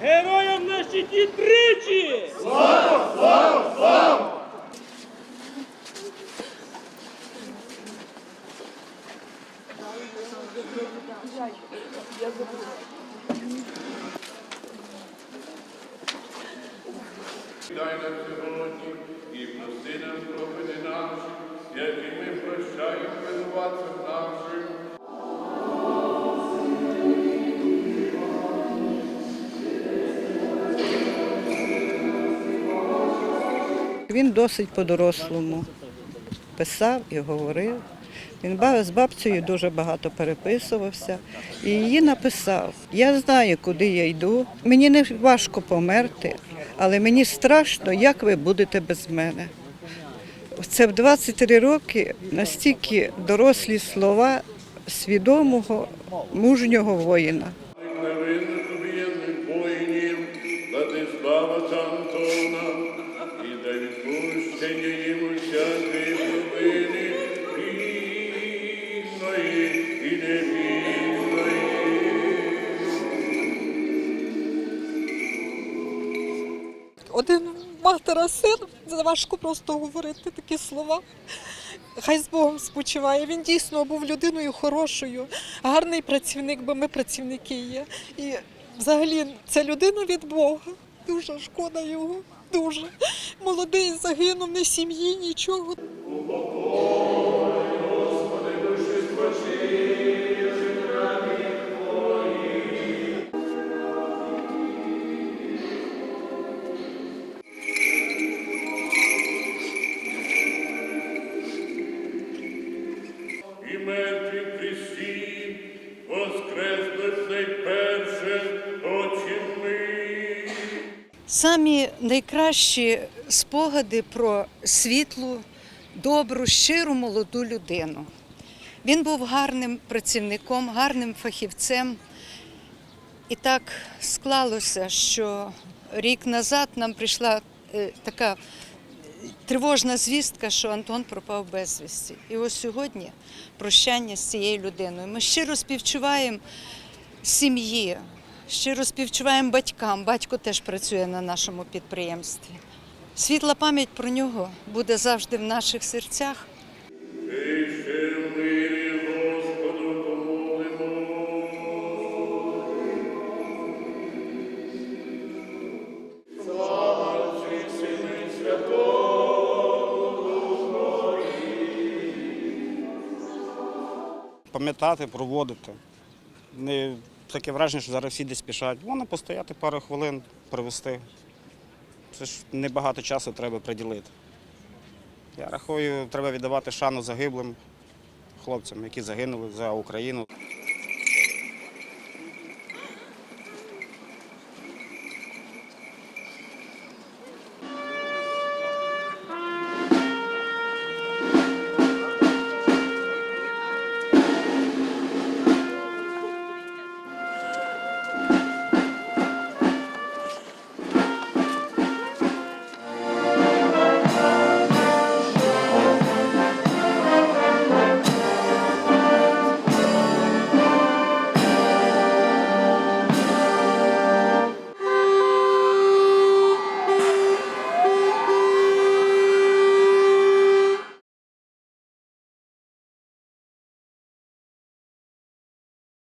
Героям на щиті тричі! Дай нам сьогодні і прости нам провини наші, які ми прощаємо винуватцям нашим. Він досить по-дорослому писав і говорив. Він з бабцею дуже багато переписувався і її написав. Я знаю, куди я йду. Мені не важко померти, але мені страшно, як ви будете без мене. Це в 23 роки настільки дорослі слова свідомого, мужнього воїна. Антона, і дай відпущення їм усякої провини, вільної і невільної. Один матера син, важко просто говорити такі слова. Хай з Богом спочиває. Він дійсно був людиною хорошою, гарний працівник, бо ми працівники є. І взагалі це людина від Бога. Дуже шкода його. Дуже молодий загинув, не сім'ї, нічого. Самі найкращі спогади про світлу, добру, щиру молоду людину. Він був гарним працівником, гарним фахівцем. І так склалося, що рік назад нам прийшла е, така тривожна звістка, що Антон пропав безвісті. І ось сьогодні прощання з цією людиною. Ми щиро співчуваємо сім'ї, щиро співчуваємо батькам. Батько теж працює на нашому підприємстві. Світла пам'ять про нього буде завжди в наших серцях. Пам'ятати, проводити. Не таке враження, що зараз всі десь спішать. Воно постояти пару хвилин, привезти. Це ж небагато часу треба приділити. Я рахую, треба віддавати шану загиблим хлопцям, які загинули за Україну.